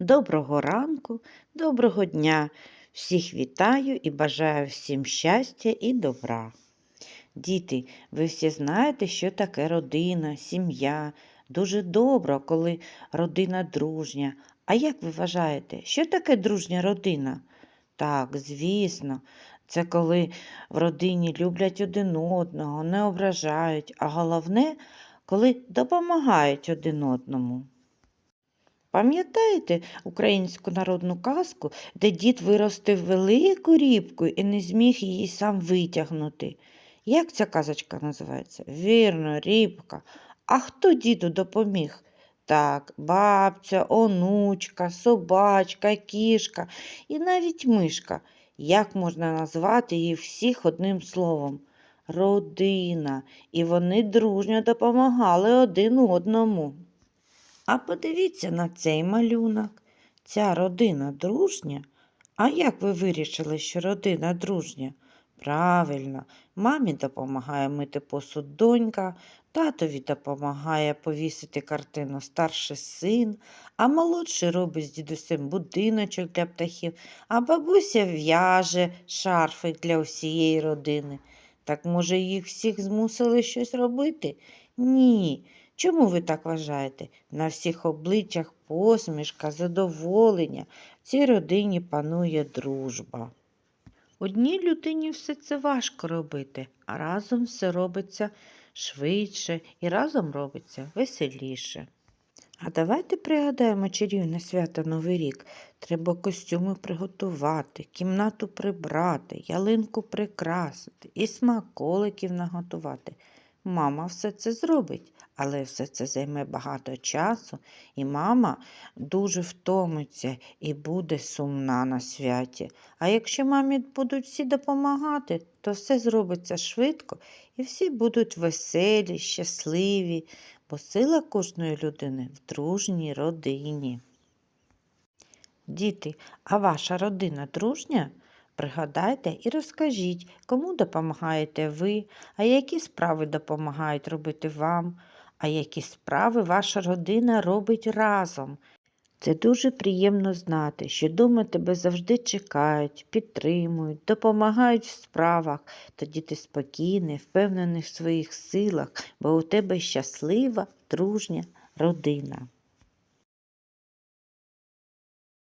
доброго ранку, доброго дня. Всіх вітаю і бажаю всім щастя і добра. Діти, ви всі знаєте, що таке родина, сім'я. Дуже добре, коли родина дружня. А як ви вважаєте, що таке дружня родина? Так, звісно, це коли в родині люблять один одного, не ображають, а головне, коли допомагають один одному. Пам'ятаєте українську народну казку, де дід виростив велику рібку і не зміг її сам витягнути? Як ця казочка називається? Вірно, рібка. А хто діду допоміг? Так, бабця, онучка, собачка, кішка і навіть мишка. Як можна назвати їх всіх одним словом? Родина. І вони дружньо допомагали один одному. А подивіться на цей малюнок. Ця родина дружня. А як ви вирішили, що родина дружня? Правильно, мамі допомагає мити посуд донька, татові допомагає повісити картину старший син, а молодший робить з дідусем будиночок для птахів, а бабуся в'яже шарфик для всієї родини. Так, може, їх всіх змусили щось робити? Ні. Чому ви так вважаєте? На всіх обличчях посмішка, задоволення. В цій родині панує дружба. Одній людині все це важко робити, а разом все робиться швидше і разом робиться веселіше. А давайте пригадаємо чарівне свято Новий рік. Треба костюми приготувати, кімнату прибрати, ялинку прикрасити і смаколиків наготувати. Мама все це зробить, але все це займе багато часу, і мама дуже втомиться і буде сумна на святі. А якщо мамі будуть всі допомагати, то все зробиться швидко і всі будуть веселі, щасливі, бо сила кожної людини в дружній родині. Діти, а ваша родина дружня? Пригадайте і розкажіть, кому допомагаєте ви, а які справи допомагають робити вам, а які справи ваша родина робить разом. Це дуже приємно знати, що дома тебе завжди чекають, підтримують, допомагають в справах, тоді ти спокійний, впевнений в своїх силах, бо у тебе щаслива, дружня родина.